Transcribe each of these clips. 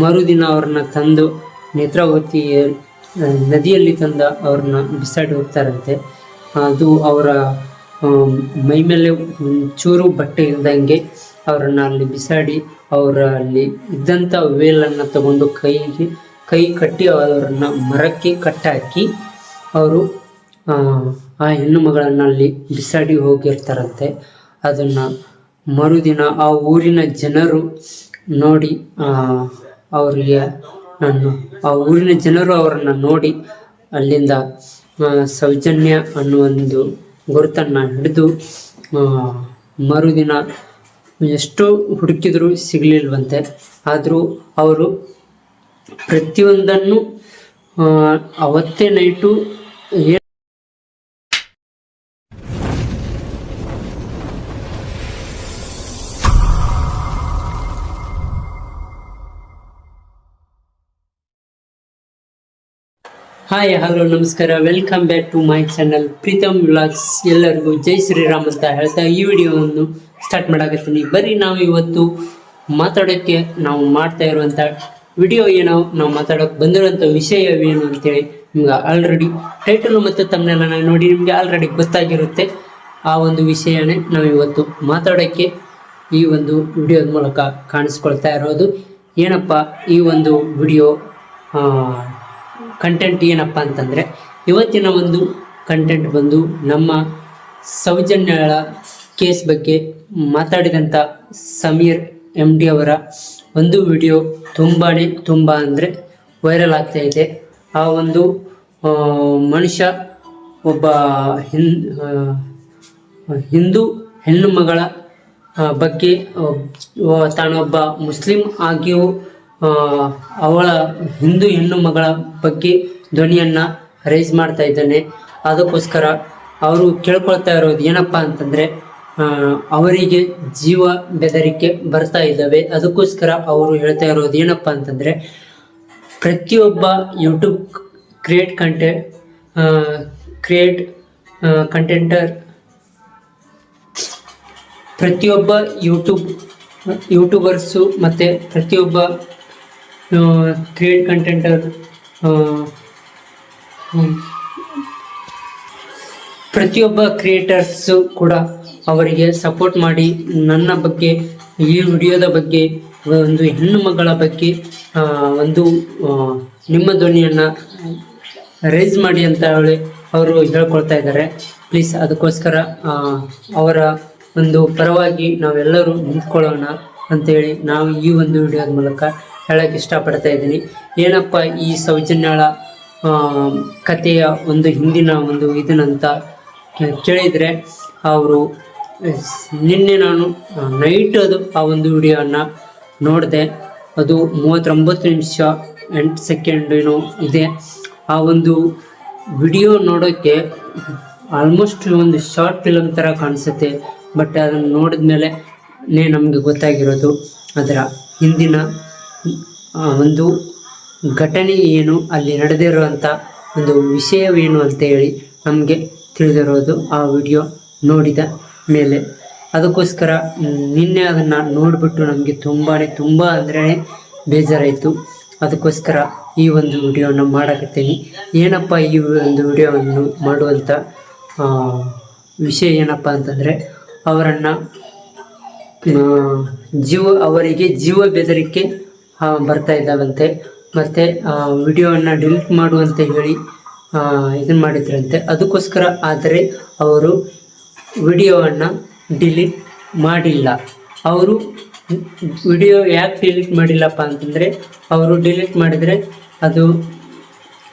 ಮರುದಿನ ಅವ್ರನ್ನ ತಂದು ನೇತ್ರಾವತಿ ನದಿಯಲ್ಲಿ ತಂದ ಅವ್ರನ್ನ ಬಿಸಾಡಿ ಹೋಗ್ತಾರಂತೆ. ಅದು ಅವರ ಮೈ ಮೇಲೆ ಚೂರು ಬಟ್ಟೆ ಇಲ್ದಂಗೆ ಅವರನ್ನ ಅಲ್ಲಿ ಬಿಸಾಡಿ ಅವರ ಅಲ್ಲಿ ಇದ್ದಂಥ ವೇಲನ್ನು ತಗೊಂಡು ಕೈಗೆ, ಕೈ ಕಟ್ಟಿ ಅವರನ್ನ ಮರಕ್ಕೆ ಕಟ್ಟಾಕಿ ಅವರು, ಆ ಹೆಣ್ಣು ಮಗಳನ್ನ ಅಲ್ಲಿ ಬಿಸಾಡಿ ಹೋಗಿರ್ತಾರಂತೆ. ಅದನ್ನು ಮರುದಿನ ಆ ಊರಿನ ಜನರು ನೋಡಿ ಅವರಿಗೆ ಆ ಊರಿನ ಜನರು ಅವರನ್ನ ನೋಡಿ ಅಲ್ಲಿಂದ ಸೌಜನ್ಯ ಅನ್ನೋ ಒಂದು ಗುರುತನ್ನ ಹಿಡಿದು ಮರುದಿನ ಎಷ್ಟೋ ಹುಡುಕಿದ್ರು ಸಿಗಲಿಲ್ವಂತೆ. ಆದರೂ ಅವರು ಪ್ರತಿಯೊಂದನ್ನು ಅವತ್ತೇ ನೈಟು ಹಾಯ್ ಹಲೋ ನಮಸ್ಕಾರ. Welcome back to my channel Preetham vlogs ಎಲ್ಲರಿಗೂ ಜೈ ಶ್ರೀರಾಮ್ ಅಂತ ಹೇಳ್ತಾ ಈ ವಿಡಿಯೋವನ್ನು ಸ್ಟಾರ್ಟ್ ಮಾಡಾಕತ್ತೀನಿ. ಬರೀ ನಾವು ಇವತ್ತು ಮಾತಾಡೋಕ್ಕೆ ನಾವು ಮಾಡ್ತಾ ಇರುವಂಥ ವಿಡಿಯೋ ಏನೋ ನಾವು ಮಾತಾಡೋಕೆ ಬಂದಿರುವಂಥ ವಿಷಯವೇನು ಅಂತೇಳಿ ನಿಮ್ಗೆ ಆಲ್ರೆಡಿ ಟೈಟಲ್ ಮತ್ತು ತಮ್ಮನೆಲ್ಲ ನೋಡಿ ನಿಮಗೆ ಆಲ್ರೆಡಿ ಗೊತ್ತಾಗಿರುತ್ತೆ. ಆ ಒಂದು ವಿಷಯನೇ ನಾವು ಇವತ್ತು ಮಾತಾಡೋಕ್ಕೆ ಈ ಒಂದು ವಿಡಿಯೋದ ಮೂಲಕ ಕಾಣಿಸ್ಕೊಳ್ತಾ ಇರೋದು. ಏನಪ್ಪ ಈ ಒಂದು ವಿಡಿಯೋ ಕಂಟೆಂಟ್ ಏನಪ್ಪ ಅಂತಂದರೆ, ಇವತ್ತಿನ ಒಂದು ಕಂಟೆಂಟ್ ಬಂದು ನಮ್ಮ ಸೌಜನ್ಯಳ ಕೇಸ್ ಬಗ್ಗೆ ಮಾತಾಡಿದಂಥ ಸಮೀರ್ ಎಂ ಡಿ ಅವರ ಒಂದು ವಿಡಿಯೋ ತುಂಬಾ ತುಂಬ ಅಂದರೆ ವೈರಲ್ ಆಗ್ತಾ ಇದೆ. ಆ ಒಂದು ಮನುಷ್ಯ ಒಬ್ಬ ಹಿಂ ಹಿಂದೂ ಹೆಣ್ಣು ಮಗಳ ಬಗ್ಗೆ ತಾನೊಬ್ಬ ಮುಸ್ಲಿಂ ಆಗಿಯೂ ಅವಳ ಹಿಂದೂ ಹೆಣ್ಣು ಮಗಳ ಬಗ್ಗೆ ಧ್ವನಿಯನ್ನ ರೈಸ್ ಮಾಡ್ತಾ ಇದ್ದಾನೆ. ಅದಕ್ಕೋಸ್ಕರ ಅವರು ಕೇಳ್ಕೊಳ್ತಾ ಇರೋದು ಏನಪ್ಪ ಅಂತಂದ್ರೆ ಅವರಿಗೆ ಜೀವ ಬೆದರಿಕೆ ಬರ್ತಾ ಇದ್ದಾವೆ. ಅದಕ್ಕೋಸ್ಕರ ಅವರು ಹೇಳ್ತಾ ಇರೋದು ಏನಪ್ಪ ಅಂತಂದ್ರೆ, ಪ್ರತಿಯೊಬ್ಬ YouTube create content create contender ಪ್ರತಿಯೊಬ್ಬ ಯೂಟ್ಯೂಬ್ ಯೂಟ್ಯೂಬರ್ಸು ಮತ್ತು ಪ್ರತಿಯೊಬ್ಬ ಕ್ರಿಯೇಟ್ ಕಂಟೆಂಟರ್ ಪ್ರತಿಯೊಬ್ಬ ಕ್ರಿಯೇಟರ್ಸು ಕೂಡ ಅವರಿಗೆ ಸಪೋರ್ಟ್ ಮಾಡಿ ನನ್ನ ಬಗ್ಗೆ, ಈ ವಿಡಿಯೋದ ಬಗ್ಗೆ, ಒಂದು ಹೆಣ್ಣು ಮಗಳ ಬಗ್ಗೆ ಒಂದು ನಿಮ್ಮ ಧ್ವನಿಯನ್ನು ರೈಸ್ ಮಾಡಿ ಅಂತ ಹೇಳಿ ಅವರು ಹೇಳ್ಕೊಳ್ತಾ ಇದ್ದಾರೆ. ಪ್ಲೀಸ್ ಅದಕ್ಕೋಸ್ಕರ ಅವರ ಒಂದು ಪರವಾಗಿ ನಾವೆಲ್ಲರೂ ನಿಂತ್ಕೊಳ್ಳೋಣ ಅಂತೇಳಿ ನಾವು ಈ ಒಂದು ವಿಡಿಯೋದ ಮೂಲಕ ಹೇಳಕ್ಕೆ ಇಷ್ಟಪಡ್ತಾ ಇದ್ದೀನಿ. ಏನಪ್ಪ ಈ ಸೌಜನ್ಯಳ ಕಥೆಯ ಒಂದು ಹಿಂದಿನ ಒಂದು ಇದನ್ನಂತ ಕೇಳಿದರೆ ಅವರು, ನಿನ್ನೆ ನಾನು ನೈಟ್ ಅದು ಆ ಒಂದು ವಿಡಿಯೋನ ನೋಡಿದೆ. ಅದು ಮೂವತ್ತೊಂಬತ್ತು ನಿಮಿಷ ಎಂಟು ಸೆಕೆಂಡ್ ಏನೋ ಇದೆ. ಆ ಒಂದು ವಿಡಿಯೋ ನೋಡೋಕ್ಕೆ ಆಲ್ಮೋಸ್ಟ್ ಒಂದು ಶಾರ್ಟ್ ಫಿಲಮ್ ಥರ ಕಾಣಿಸುತ್ತೆ. ಬಟ್ ಅದನ್ನು ನೋಡಿದ ಮೇಲೆ ನಮಗೆ ಗೊತ್ತಾಗಿರೋದು ಅದರ ಹಿಂದಿನ ಒಂದು ಘಟನೆ ಏನು, ಅಲ್ಲಿ ನಡೆದಿರುವಂಥ ಒಂದು ವಿಷಯವೇನು ಅಂತ ಹೇಳಿ ನಮಗೆ ತಿಳಿದಿರೋದು ಆ ವಿಡಿಯೋ ನೋಡಿದ ಮೇಲೆ. ಅದಕ್ಕೋಸ್ಕರ ನಿನ್ನೆ ಅದನ್ನು ನೋಡಿಬಿಟ್ಟು ನಮಗೆ ತುಂಬಾ ತುಂಬ ಅಂದ್ರೇ ಬೇಜಾರಾಯಿತು. ಅದಕ್ಕೋಸ್ಕರ ಈ ಒಂದು ವಿಡಿಯೋನ ಮಾಡಕತ್ತೀನಿ. ಏನಪ್ಪ ಈ ಒಂದು ವಿಡಿಯೋವನ್ನು ಮಾಡುವಂಥ ವಿಷಯ ಏನಪ್ಪ ಅಂತಂದರೆ, ಅವರನ್ನು ಜೀವ, ಅವರಿಗೆ ಜೀವ ಬೆದರಿಕೆ ಬರ್ತಾ ಇದ್ದಾವಂತೆ. ಮತ್ತು ವಿಡಿಯೋವನ್ನು ಡಿಲೀಟ್ ಮಾಡುವಂತ ಹೇಳಿ ಇದನ್ನು ಮಾಡಿದ್ರಂತೆ. ಅದಕ್ಕೋಸ್ಕರ ಆದರೆ ಅವರು ವಿಡಿಯೋವನ್ನು ಡಿಲೀಟ್ ಮಾಡಿಲ್ಲ. ಅವರು ವಿಡಿಯೋ ಯಾಕೆ ಡಿಲೀಟ್ ಮಾಡಿಲ್ಲಪ್ಪ ಅಂತಂದರೆ, ಅವರು ಡಿಲೀಟ್ ಮಾಡಿದರೆ ಅದು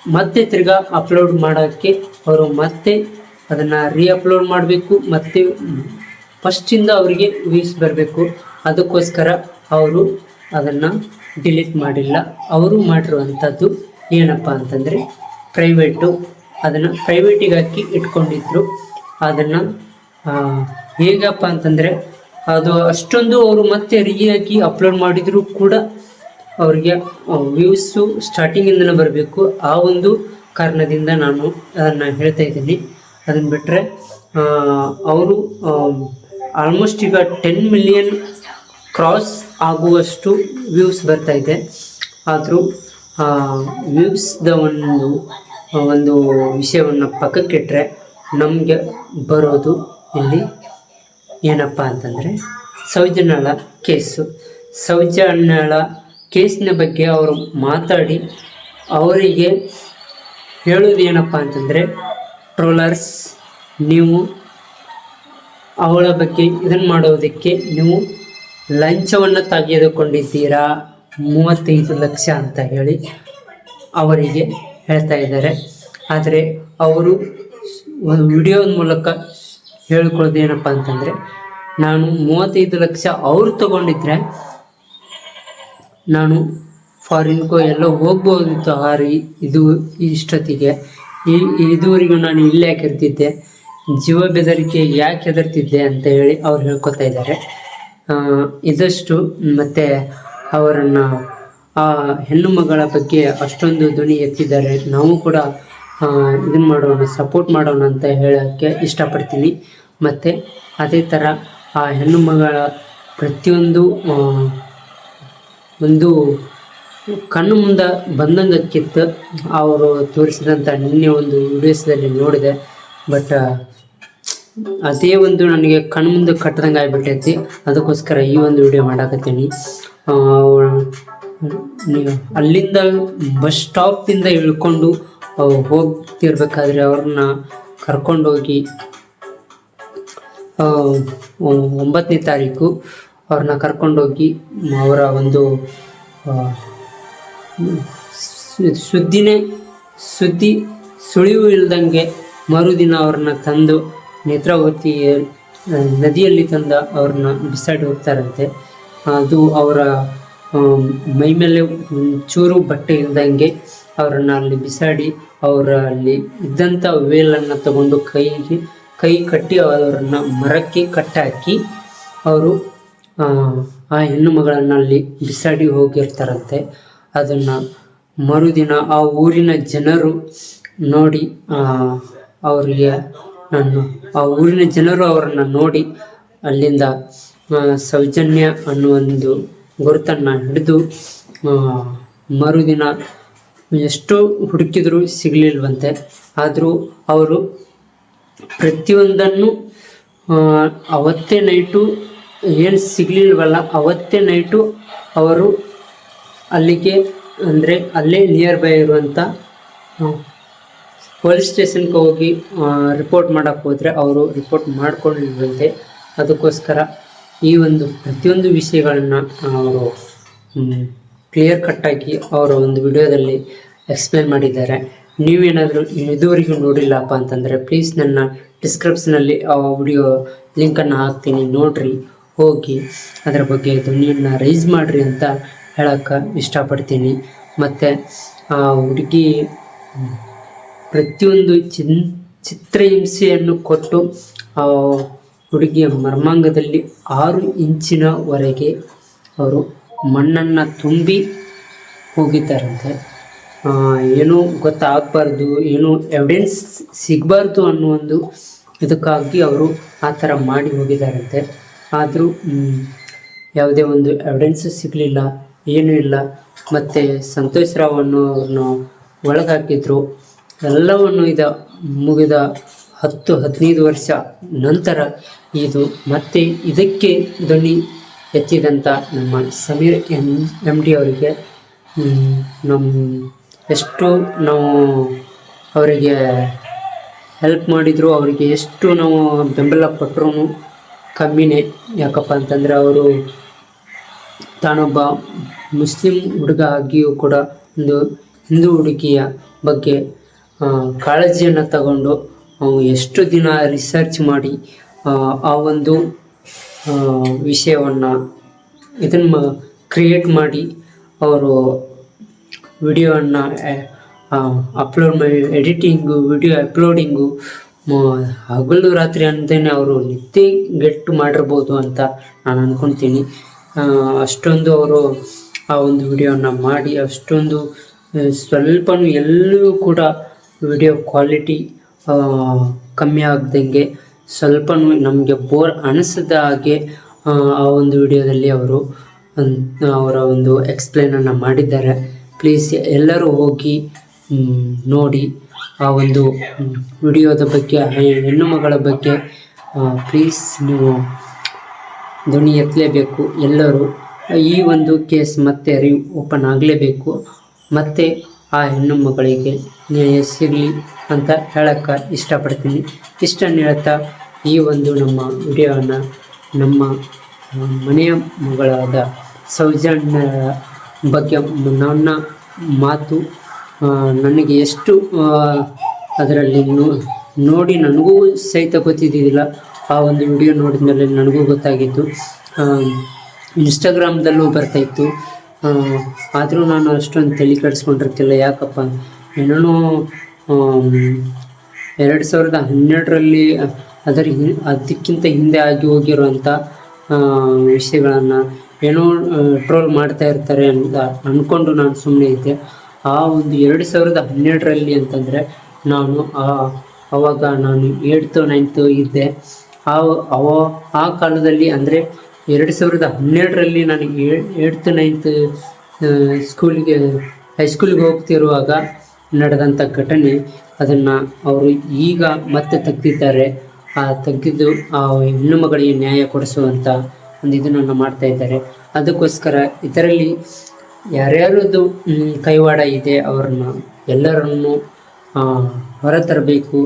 ಮತ್ತೆ ತಿರ್ಗಾ ಅಪ್ಲೋಡ್ ಮಾಡೋಕ್ಕೆ ಅವರು ಮತ್ತೆ ಅದನ್ನು ರೀಅಪ್ಲೋಡ್ ಮಾಡಬೇಕು, ಮತ್ತೆ ಫಸ್ಟಿಂದ ಅವರಿಗೆ ವೀಸ್ ಬರಬೇಕು. ಅದಕ್ಕೋಸ್ಕರ ಅವರು ಅದನ್ನು ಡಿಲೀಟ್ ಮಾಡಿಲ್ಲ. ಅವರು ಮಾಡಿರುವಂಥದ್ದು ಏನಪ್ಪ ಅಂತಂದರೆ ಪ್ರೈವೇಟು ಅದನ್ನು ಪ್ರೈವೇಟಿಗೆ ಹಾಕಿ ಇಟ್ಕೊಂಡಿದ್ರು. ಅದನ್ನು ಹೇಗಪ್ಪ ಅಂತಂದರೆ ಅದು ಅಷ್ಟೊಂದು ಅವರು ಮತ್ತೆ ರೀಯಾಗಿ ಅಪ್ಲೋಡ್ ಮಾಡಿದರೂ ಕೂಡ ಅವರಿಗೆ ವ್ಯೂಸು ಸ್ಟಾರ್ಟಿಂಗಿಂದನೇ ಬರಬೇಕು. ಆ ಒಂದು ಕಾರಣದಿಂದ ನಾನು ಅದನ್ನು ಹೇಳ್ತಾ ಇದ್ದೀನಿ. ಅದನ್ನು ಬಿಟ್ಟರೆ ಅವರು ಆಲ್ಮೋಸ್ಟ್ ಈಗ ಟೆನ್ ಮಿಲಿಯನ್ ಕ್ರಾಸ್ ಆಗುವಷ್ಟು ವ್ಯೂಸ್ ಬರ್ತಾ ಇದೆ. ಆದರೂ ವ್ಯೂಸ್ದ ಒಂದು ಒಂದು ವಿಷಯವನ್ನು ಪಕ್ಕಕ್ಕಿಟ್ಟರೆ ನಮಗೆ ಬರೋದು ಇಲ್ಲಿ ಏನಪ್ಪ ಅಂತಂದರೆ, ಸೌಜನ್ಯಳ ಕೇಸು. ಸೌಜನ್ಯಳ ಕೇಸಿನ ಬಗ್ಗೆ ಅವರು ಮಾತಾಡಿ, ಅವರಿಗೆ ಹೇಳೋದು ಏನಪ್ಪ ಅಂತಂದರೆ, ಟ್ರೋಲರ್ಸ್, ನೀವು ಅವಳ ಬಗ್ಗೆ ಇದನ್ನು ಮಾಡೋದಕ್ಕೆ ನೀವು ಲಂಚವನ್ನು ತೆಗೆದುಕೊಂಡಿದ್ದೀರಾ? ಮೂವತ್ತೈದು ಲಕ್ಷ ಅಂತ ಹೇಳಿ ಅವರಿಗೆ ಹೇಳ್ತಾ ಇದ್ದಾರೆ. ಆದರೆ ಅವರು ಒಂದು ವಿಡಿಯೋದ ಮೂಲಕ ಹೇಳ್ಕೊಳ್ಳೋದು ಏನಪ್ಪ ಅಂತಂದರೆ ನಾನು ಮೂವತ್ತೈದು ಲಕ್ಷ ಅವ್ರು ತಗೊಂಡಿದ್ರೆ ನಾನು ಫಾರಿನ್ಗೋ ಎಲ್ಲ ಹೋಗ್ಬೋದಿತ್ತು ಹಾರಿ ಇದು ಇಷ್ಟೊತ್ತಿಗೆ. ಈ ಇದುವರೆಗೂ ನಾನು ಇಲ್ಲೇ ಯಾಕೆ ಇರ್ತಿದ್ದೆ? ಜೀವ ಬೆದರಿಕೆ ಯಾಕೆ ಹೆದರ್ತಿದ್ದೆ ಅಂತ ಹೇಳಿ ಅವ್ರು ಹೇಳ್ಕೊತಾ ಇದ್ದಾರೆ. ಆ, ಇದಷ್ಟು ಮತ್ತೆ ಅವರನ್ನು ಆ ಹೆಣ್ಣು ಮಗಳ ಬಗ್ಗೆ ಅಷ್ಟೊಂದು ಧ್ವನಿ ಎತ್ತಿದ್ದಾರೆ. ನಾವು ಕೂಡ ಇದನ್ನ ಮಾಡೋಣ ಸಪೋರ್ಟ್ ಮಾಡೋಣ ಅಂತ ಹೇಳೋಕ್ಕೆ ಇಷ್ಟಪಡ್ತೀನಿ. ಮತ್ತು ಅದೇ ಥರ ಆ ಹೆಣ್ಣು ಮಗಳ ಪ್ರತಿಯೊಂದು ಒಂದು ಕಣ್ಣು ಮುಂದೆ ಬಂದಂಗಕ್ಕಿತ್ತು ಅವರು ತೋರಿಸಿದಂಥ ನಿನ್ನೆ ಒಂದು ವಿಡಿಯೋಸ್ದಲ್ಲಿ ನೋಡಿದೆ. ಬಟ್ ಅದೇ ಒಂದು ನನಗೆ ಕಣ್ಮುಂದೆ ಕಟ್ಟದಂಗೆ ಆಗ್ಬಿಟ್ಟೈತಿ. ಅದಕ್ಕೋಸ್ಕರ ಈ ಒಂದು ವಿಡಿಯೋ ಮಾಡಾಕತ್ತೀನಿ. ನೀವು ಅಲ್ಲಿಂದ ಬಸ್ ಸ್ಟಾಪಿಂದ ಇಳ್ಕೊಂಡು ಹೋಗ್ತಿರ್ಬೇಕಾದ್ರೆ ಅವ್ರನ್ನ ಕರ್ಕೊಂಡೋಗಿ ಒಂಬತ್ತನೇ ತಾರೀಕು ಅವ್ರನ್ನ ಕರ್ಕೊಂಡೋಗಿ, ಅವರ ಒಂದು ಸುದ್ದಿನೇ, ಸುದ್ದಿ ಸುಳಿವು ಇಲ್ದಂಗೆ ಮರುದಿನ ಅವ್ರನ್ನ ತಂದು ನೇತ್ರಾವತಿ ನದಿಯಲ್ಲಿ ತಂದ ಅವ್ರನ್ನ ಬಿಸಾಡಿ ಹೋಗ್ತಾರಂತೆ. ಅದು ಅವರ ಮೈ ಮೇಲೆ ಚೂರು ಬಟ್ಟೆ ಇಲ್ದಂಗೆ ಅವರನ್ನ ಅಲ್ಲಿ ಬಿಸಾಡಿ ಅವರ ಅಲ್ಲಿ ಇದ್ದಂಥ ವೇಲನ್ನು ತಗೊಂಡು ಕೈಗೆ, ಕೈ ಕಟ್ಟಿ ಅವರನ್ನ ಮರಕ್ಕೆ ಕಟ್ಟಾಕಿ ಅವರು, ಆ ಹೆಣ್ಣು ಮಗಳನ್ನ ಅಲ್ಲಿ ಬಿಸಾಡಿ ಹೋಗಿರ್ತಾರಂತೆ. ಅದನ್ನು ಮರುದಿನ ಆ ಊರಿನ ಜನರು ನೋಡಿ ಅವರಿಗೆ ನಾನು ಆ ಊರಿನ ಜನರು ಅವರನ್ನು ನೋಡಿ ಅಲ್ಲಿಂದ ಸೌಜನ್ಯ ಅನ್ನೋ ಒಂದು ಗುರುತನ್ನು ಹಿಡಿದು ಮರುದಿನ ಎಷ್ಟು ಹುಡುಕಿದರೂ ಸಿಗಲಿಲ್ವಂತೆ. ಆದರೂ ಅವರು ಪ್ರತಿಯೊಂದನ್ನು ಅವತ್ತೇ ನೈಟು ಏನು ಸಿಗಲಿಲ್ವಲ್ಲ, ಅವತ್ತೇ ನೈಟು ಅವರು ಅಲ್ಲಿಗೆ ಅಂದರೆ ಅಲ್ಲೇ ನಿಯರ್ ಬೈ ಇರುವಂಥ ಪೊಲೀಸ್ ಸ್ಟೇಷನ್ಗೆ ಹೋಗಿ ರಿಪೋರ್ಟ್ ಮಾಡೋಕ್ಕೆ ಹೋದರೆ ಅವರು ರಿಪೋರ್ಟ್ ಮಾಡಿಕೊಂಡಿರುವಂತೆ ಅದಕ್ಕೋಸ್ಕರ ಈ ಒಂದು ಪ್ರತಿಯೊಂದು ವಿಷಯಗಳನ್ನು ಅವರು ಕ್ಲಿಯರ್ ಕಟ್ಟಾಗಿ ಅವರ ಒಂದು ವಿಡಿಯೋದಲ್ಲಿ ಎಕ್ಸ್ಪ್ಲೇನ್ ಮಾಡಿದ್ದಾರೆ. ನೀವೇನಾದರೂ ಇದುವರೆಗೂ ನೋಡಿಲ್ಲಪ್ಪ ಅಂತಂದರೆ ಪ್ಲೀಸ್ ನನ್ನ ಡಿಸ್ಕ್ರಿಪ್ಷನಲ್ಲಿ ಆ ವಿಡಿಯೋ ಲಿಂಕನ್ನು ಹಾಕ್ತೀನಿ, ನೋಡ್ರಿ, ಹೋಗಿ. ಅದರ ಬಗ್ಗೆ ಧ್ವನಿಯನ್ನು ರೈಸ್ ಮಾಡಿರಿ ಅಂತ ಹೇಳೋಕ್ಕೆ ಇಷ್ಟಪಡ್ತೀನಿ. ಮತ್ತು ಆ ಹುಡುಗಿ ಪ್ರತಿಯೊಂದು ಚಿನ್, ಚಿತ್ರಹಿಂಸೆಯನ್ನು ಕೊಟ್ಟು ಹುಡುಗಿಯ ಮರ್ಮಾಂಗದಲ್ಲಿ ಆರು ಇಂಚಿನವರೆಗೆ ಅವರು ಮಣ್ಣನ್ನು ತುಂಬಿ ಹೋಗಿದ್ದಾರಂತೆ. ಏನೂ ಗೊತ್ತಾಗಬಾರ್ದು, ಏನೂ ಎವಿಡೆನ್ಸ್ ಸಿಗಬಾರ್ದು ಅನ್ನೋ ಒಂದು ಇದಕ್ಕಾಗಿ ಅವರು ಆ ಥರ ಮಾಡಿ ಹೋಗಿದ್ದಾರಂತೆ. ಆದರೂ ಯಾವುದೇ ಒಂದು ಎವಿಡೆನ್ಸ್ ಸಿಗಲಿಲ್ಲ, ಏನೂ ಇಲ್ಲ. ಮತ್ತು ಸಂತೋಷ್ ರಾವ್ ಅನ್ನೋರನ್ನು ಒಳಗಾಕಿದ್ರು ಎಲ್ಲವನ್ನು ಇದ ಮುಗಿದ ಹತ್ತು ಹದಿನೈದು ವರ್ಷ ನಂತರ ಇದು ಮತ್ತೆ ಇದಕ್ಕೆ ಧ್ವನಿ ಎತ್ತಿದಂಥ ನಮ್ಮ ಸಮೀರ್ ಎಂ ಎಂ ಡಿ ಅವರಿಗೆ ನಮ್ಮ ಎಷ್ಟು ನಾವು ಅವರಿಗೆ ಹೆಲ್ಪ್ ಮಾಡಿದ್ರು, ಅವರಿಗೆ ಎಷ್ಟು ನಾವು ಬೆಂಬಲ ಕೊಟ್ಟರು ಕಮ್ಮಿನೇ. ಯಾಕಪ್ಪ ಅಂತಂದರೆ ಅವರು ತಾನೊಬ್ಬ ಮುಸ್ಲಿಂ ಹುಡುಗ ಆಗಿಯೂ ಕೂಡ ಒಂದು ಹಿಂದೂ ಹುಡುಗಿಯ ಬಗ್ಗೆ ಕಾಳಜಿಯನ್ನು ತಗೊಂಡು ಎಷ್ಟು ದಿನ ರಿಸರ್ಚ್ ಮಾಡಿ ಆ, ಒಂದು ವಿಷಯವನ್ನು ಇದನ್ನು ಕ್ರಿಯೇಟ್ ಮಾಡಿ ಅವರು ವಿಡಿಯೋವನ್ನು ಅಪ್ಲೋಡ್ ಮಾಡಿ ಎಡಿಟಿಂಗು ವಿಡಿಯೋ ಅಪ್ಲೋಡಿಂಗು ಹಗಲು ರಾತ್ರಿ ಅಂತಲೇ ಅವರು ನಿತ್ಯ ನಿದ್ದೆಗೆಟ್ಟು ಮಾಡಿರ್ಬೋದು ಅಂತ ನಾನು ಅಂದ್ಕೊತೀನಿ ಅಷ್ಟೊಂದು ಅವರು ಆ ಒಂದು ವಿಡಿಯೋನ ಮಾಡಿ ಅಷ್ಟೊಂದು ಸ್ವಲ್ಪನೂ ಎಲ್ಲೂ ಕೂಡ ವಿಡಿಯೋ ಕ್ವಾಲಿಟಿ ಕಮ್ಮಿ ಆಗ್ದಂಗೆ ಸ್ವಲ್ಪ ನಮಗೆ ಬೋರ್ ಅನಿಸದ ಹಾಗೆ, ಆ ಒಂದು ವಿಡಿಯೋದಲ್ಲಿ ಅವರು ಅವರ ಒಂದು ಎಕ್ಸ್ಪ್ಲೇನನ್ನು ಮಾಡಿದ್ದಾರೆ. ಪ್ಲೀಸ್ ಎಲ್ಲರೂ ಹೋಗಿ ನೋಡಿ ಆ ಒಂದು ವಿಡಿಯೋದ ಬಗ್ಗೆ ಹೆಣ್ಣು ಮಗಳ ಬಗ್ಗೆ ಪ್ಲೀಸ್ ನೀವು ಧ್ವನಿ ಎತ್ತಲೇಬೇಕು ಎಲ್ಲರೂ. ಈ ಒಂದು ಕೇಸ್ ಮತ್ತೆ ರಿ ಓಪನ್ ಆಗಲೇಬೇಕು. ಮತ್ತು ಆ ಹೆಣ್ಣು ಮಗಳಿಗೆ ನ್ಯಾಯ ಸಿಗಲಿ ಅಂತ ಹೇಳಕ್ಕೆ ಇಷ್ಟಪಡ್ತೀನಿ. ಇಷ್ಟನ್ನು ಹೇಳ್ತಾ ಈ ಒಂದು ನಮ್ಮ ವಿಡಿಯೋವನ್ನು ನಮ್ಮ ಮನೆಯ ಮಗಳಾದ ಸೌಜನ್ಯ ಬಗ್ಗೆ ನನ್ನ ಮಾತು ನನಗೆ ಎಷ್ಟು ಅದರಲ್ಲಿ ನೋಡಿ ನನಗೂ ಸಹಿತ ಗೊತ್ತಿದ್ದಿದ್ದಿಲ್ಲ. ಆ ಒಂದು ವಿಡಿಯೋ ನೋಡಿದ ಮೇಲೆ ನನಗೂ ಗೊತ್ತಾಗಿತ್ತು ಇನ್ಸ್ಟಾಗ್ರಾಮ್ದಲ್ಲೂ ಬರ್ತಾಯಿತ್ತು ಆದರೂ ನಾನು ಅಷ್ಟೊಂದು ತಲೆ ಕೆಡಿಸ್ಕೊಂಡಿರ್ತಿಲ್ಲ. ಯಾಕಪ್ಪ ಏನೇನೋ ಎರಡು ಸಾವಿರದ ಹನ್ನೆರಡರಲ್ಲಿ ಅದರ ಅದಕ್ಕಿಂತ ಹಿಂದೆ ಆಗಿ ಹೋಗಿರುವಂಥ ವಿಷಯಗಳನ್ನು ಏನೋ ಟ್ರೋಲ್ ಮಾಡ್ತಾ ಇರ್ತಾರೆ ಅಂತ ಅಂದ್ಕೊಂಡು ನಾನು ಸುಮ್ಮನೆ ಇದ್ದೆ. ಆ ಒಂದು ಎರಡು ಸಾವಿರದ ಹನ್ನೆರಡರಲ್ಲಿ ಅಂತಂದರೆ ನಾನು ಅವಾಗ ನಾನು ಏಳ್ತು, ನೈನ್ತು ಇದ್ದೆ. ಆ, ಅವ, ಆ ಕಾಲದಲ್ಲಿ ಅಂದರೆ ಎರಡು ಸಾವಿರದ ಹನ್ನೆರಡರಲ್ಲಿ ನಾನು ಏಳ್ತು ನೈನ್ತ್ ಸ್ಕೂಲಿಗೆ ಹೈಸ್ಕೂಲಿಗೆ ಹೋಗ್ತಿರುವಾಗ ನಡೆದಂಥ ಘಟನೆ ಅದನ್ನು ಅವರು ಈಗ ಮತ್ತೆ ತೆಗ್ದಿದ್ದಾರೆ. ಆ ತೆಗೆದು ಆ ಹೆಣ್ಣು ಮಗಳಿಗೆ ನ್ಯಾಯ ಕೊಡಿಸುವಂಥ ಒಂದು ಇದನ್ನು ಮಾಡ್ತಾ ಇದ್ದಾರೆ. ಅದಕ್ಕೋಸ್ಕರ ಇದರಲ್ಲಿ ಯಾರ್ಯಾರದ್ದು ಕೈವಾಡ ಇದೆ ಅವ್ರನ್ನ ಎಲ್ಲರನ್ನು ಹೊರತರಬೇಕು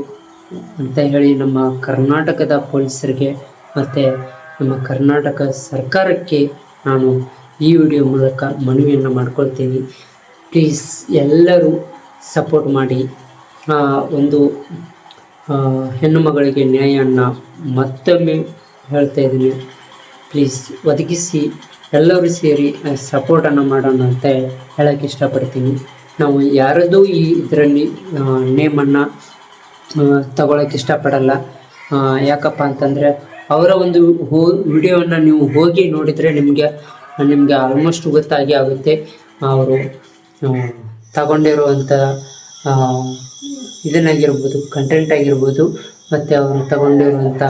ಅಂತ ಹೇಳಿ ನಮ್ಮ ಕರ್ನಾಟಕದ ಪೊಲೀಸರಿಗೆ ಮತ್ತು ನಮ್ಮ ಕರ್ನಾಟಕ ಸರ್ಕಾರಕ್ಕೆ ನಾನು ಈ ವಿಡಿಯೋ ಮೂಲಕ ಮನವಿಯನ್ನು ಮಾಡ್ಕೊಳ್ತೀನಿ. ಪ್ಲೀಸ್ ಎಲ್ಲರೂ ಸಪೋರ್ಟ್ ಮಾಡಿ. ಒಂದು ಹೆಣ್ಣು ಮಗಳಿಗೆ ನ್ಯಾಯವನ್ನು ಮತ್ತೊಮ್ಮೆ ಹೇಳ್ತಾ ಇದ್ದೀನಿ. ಪ್ಲೀಸ್ ಒದಗಿಸಿ, ಎಲ್ಲರೂ ಸೇರಿ ಸಪೋರ್ಟನ್ನು ಮಾಡೋಣ ಅಂತ ಹೇಳೋಕ್ಕೆ ಇಷ್ಟಪಡ್ತೀನಿ. ನಾವು ಯಾರದ್ದೂ ಈ ಇದರಲ್ಲಿ ನೇಮನ್ನು ತಗೊಳಕ್ಕೆ ಇಷ್ಟಪಡಲ್ಲ. ಯಾಕಪ್ಪ ಅಂತಂದರೆ ಅವರ ಒಂದು ಹೋ, ವಿಡಿಯೋವನ್ನು ನೀವು ಹೋಗಿ ನೋಡಿದರೆ ನಿಮಗೆ ನಿಮಗೆ ಆಲ್ಮೋಸ್ಟ್ ಗೊತ್ತಾಗಿ ಆಗುತ್ತೆ. ಅವರು ತಗೊಂಡಿರುವಂಥ ಇದನ್ನಾಗಿರ್ಬೋದು ಕಂಟೆಂಟ್ ಆಗಿರ್ಬೋದು, ಮತ್ತು ಅವರು ತಗೊಂಡಿರುವಂಥ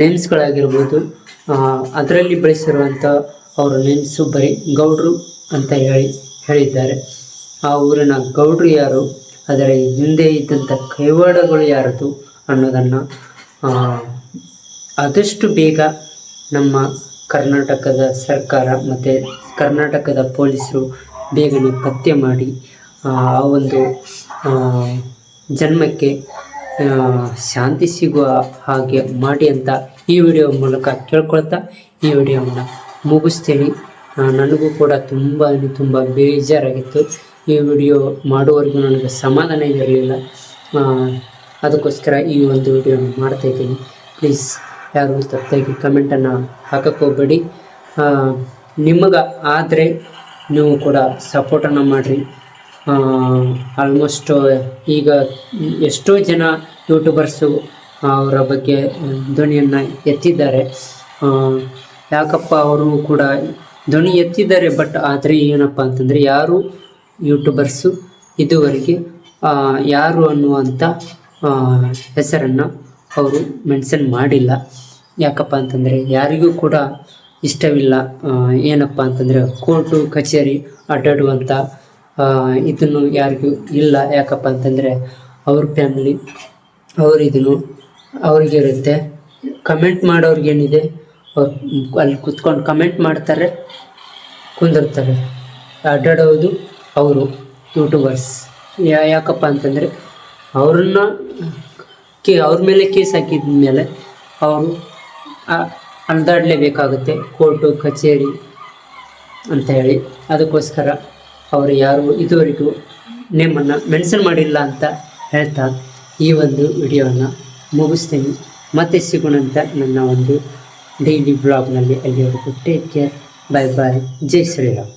ನೇಮ್ಸ್ಗಳಾಗಿರ್ಬೋದು ಅದರಲ್ಲಿ ಬಳಸಿರುವಂಥ ಅವರ ನೇಮ್ಸು ಬರೀ ಗೌಡ್ರು ಅಂತ ಹೇಳಿ, ಹೇಳಿದ್ದಾರೆ. ಆ ಊರಿನ ಗೌಡ್ರು ಯಾರು, ಅದರ ಹಿಂದೆ ಇದ್ದಂಥ ಕೈವಾಡಗಳು ಯಾರದು ಅನ್ನೋದನ್ನು ಆದಷ್ಟು ಬೇಗ ನಮ್ಮ ಕರ್ನಾಟಕದ ಸರ್ಕಾರ ಮತ್ತು ಕರ್ನಾಟಕದ ಪೊಲೀಸರು ಬೇಗನೆ ಪತ್ತೆ ಮಾಡಿ, ಆ ಒಂದು ಜನ್ಮಕ್ಕೆ ಶಾಂತಿ ಸಿಗುವ ಹಾಗೆ ಮಾಡಿ ಅಂತ ಈ ವಿಡಿಯೋ ಮೂಲಕ ಕೇಳ್ಕೊಳ್ತಾ ಈ ವಿಡಿಯೋವನ್ನು ಮುಗಿಸ್ತೀನಿ. ನನಗೂ ಕೂಡ ತುಂಬ ತುಂಬ ಬೇಜಾರಾಗಿತ್ತು. ಈ ವಿಡಿಯೋ ಮಾಡುವವರೆಗೂ ನನಗೆ ಸಮಾಧಾನ ಇರಲಿಲ್ಲ. ಅದಕ್ಕೋಸ್ಕರ ಈ ಒಂದು ವಿಡಿಯೋನ ಮಾಡ್ತಾಯಿದ್ದೀನಿ ಪ್ಲೀಸ್ ಯಾರು ತಪ್ಪಾಗಿ ಕಮೆಂಟನ್ನು ಹಾಕಕ್ಕೆ ಹೋಗ್ಬೇಡಿ. ನಿಮಗೆ ಆದರೆ ನೀವು ಕೂಡ ಸಪೋರ್ಟನ್ನು ಮಾಡಿರಿ. ಆಲ್ಮೋಸ್ಟ್ ಈಗ ಎಷ್ಟೋ ಜನ ಯೂಟ್ಯೂಬರ್ಸು ಅವರ ಬಗ್ಗೆ ಧ್ವನಿಯನ್ನು ಎತ್ತಿದ್ದಾರೆ. ಯಾಕಪ್ಪ ಅವರು ಕೂಡ ಧ್ವನಿ ಎತ್ತಿದ್ದಾರೆ ಬಟ್ ಆದರೆ ಏನಪ್ಪ ಅಂತಂದರೆ ಯಾರು ಯೂಟ್ಯೂಬರ್ಸು ಇದುವರೆಗೆ ಯಾರು ಅನ್ನುವಂಥ ಹೆಸರನ್ನು ಅವರು ಮೆನ್ಷನ್ ಮಾಡಿಲ್ಲ. ಯಾಕಪ್ಪ ಅಂತಂದರೆ ಯಾರಿಗೂ ಕೂಡ ಇಷ್ಟವಿಲ್ಲ. ಏನಪ್ಪ ಅಂತಂದರೆ ಕೋರ್ಟು, ಕಚೇರಿ ಅಡ್ಡಾಡುವಂಥ ಇದನ್ನು ಯಾರಿಗೂ ಇಲ್ಲ. ಯಾಕಪ್ಪ ಅಂತಂದರೆ ಅವ್ರ ಫ್ಯಾಮಿಲಿ ಅವ್ರ ಇದನ್ನು ಅವ್ರಿಗಿರುತ್ತೆ ಕಮೆಂಟ್ ಮಾಡೋರ್ಗೇನಿದೆ ಅವ್ರು ಅಲ್ಲಿ ಕುತ್ಕೊಂಡು ಕಮೆಂಟ್ ಮಾಡ್ತಾರೆ, ಕುಂದಿರ್ತಾರೆ. ಅಡ್ಡಾಡೋದು ಅವರು ಯೂಟ್ಯೂಬರ್ಸ್ ಯಾಕಪ್ಪ ಅಂತಂದರೆ ಅವ್ರನ್ನ ಕೇ ಅವ್ರ ಮೇಲೆ ಕೇಸ್ ಹಾಕಿದ ಮೇಲೆ ಅವರು ಅಲ್ದಾಡಲೇಬೇಕಾಗುತ್ತೆ ಕೋರ್ಟು, ಕಚೇರಿ ಅಂತ ಹೇಳಿ. ಅದಕ್ಕೋಸ್ಕರ ಅವರು ಯಾರು ಇದುವರೆಗೂ ನೇಮನ್ನು ಮೆನ್ಷನ್ ಮಾಡಿಲ್ಲ ಅಂತ ಹೇಳ್ತಾ ಈ ಒಂದು ವಿಡಿಯೋವನ್ನು ಮುಗಿಸ್ತೀನಿ. ಮತ್ತೆ ಸಿಗೋಣ ಅಂತ ನನ್ನ ಒಂದು ಡೈಲಿ ಬ್ಲಾಗ್ನಲ್ಲಿ ಅಲ್ಲಿವರೆಗೂ ಟೇಕ್ ಕೇರ್ ಬಾಯ್ ಬಾಯ್ ಜೈ ಶ್ರೀರಾಮ್.